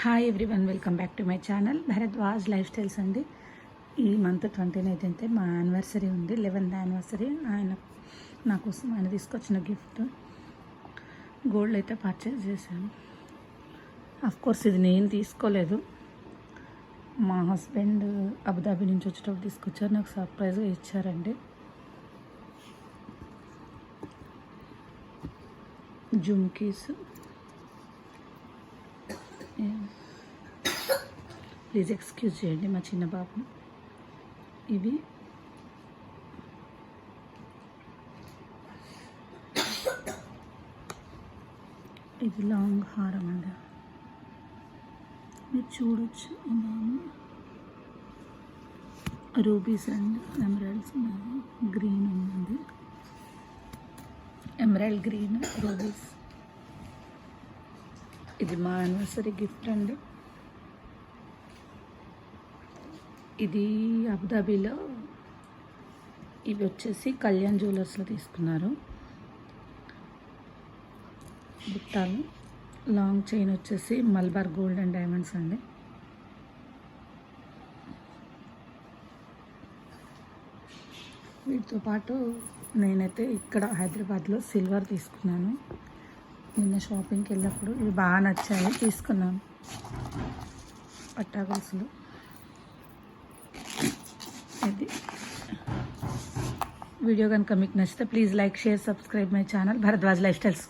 Hi everyone welcome back to my channel Bharadwaj life styles అండి. ఈ month twenty ninth అయితే మా anniversary ఉంది లెవెన్త్ యానివర్సరీ ఆయన నా కోసం ఆయన తీసుకొచ్చిన గిఫ్ట్ గోల్డ్ అయితే పర్చేస్ చేశాను. అఫ్ కోర్స్ ఇది నేను తీసుకోలేదు. మా హస్బెండ్ అబుదాబి నుంచి వచ్చేటప్పుడు తీసుకొచ్చారు నాకు సర్ప్రైజ్గా ఇచ్చారండి. జుమ్కీస్ ప్లీజ్ ఎక్స్క్యూజ్ చేయండి మా చిన్న బాబు ఇవి. ఇది లాంగ్ హారం అండి. మీరు చూడొచ్చు రూబీస్ అండ్ ఎమరాల్డ్స్ ఉన్నాయి గ్రీన్ ఉందండి ఎమరాల్డ్ గ్రీన్ రూబీస్. ఇది మా యానివర్సరీ గిఫ్ట్ అండి. ఇది అబుదాబీలో ఇవి వచ్చేసి కళ్యాణ్ జ్యువెలర్స్లో తీసుకున్నారు. బుట్టాలు. లాంగ్ చైన్ వచ్చేసి మల్బార్ గోల్డ్ అండ్ డైమండ్స్ అండి. వీటితో పాటు నేనైతే ఇక్కడ హైదరాబాద్లో సిల్వర్ తీసుకున్నాను. నిన్న షాపింగ్కి వెళ్ళినప్పుడు ఇవి బాగా నచ్చాయి. తీసుకున్నాను. పట్టాగొలుసులు ఇది. వీడియో కనుక మీకు నచ్చితే please like share subscribe my channel. Bharadwaj life styles.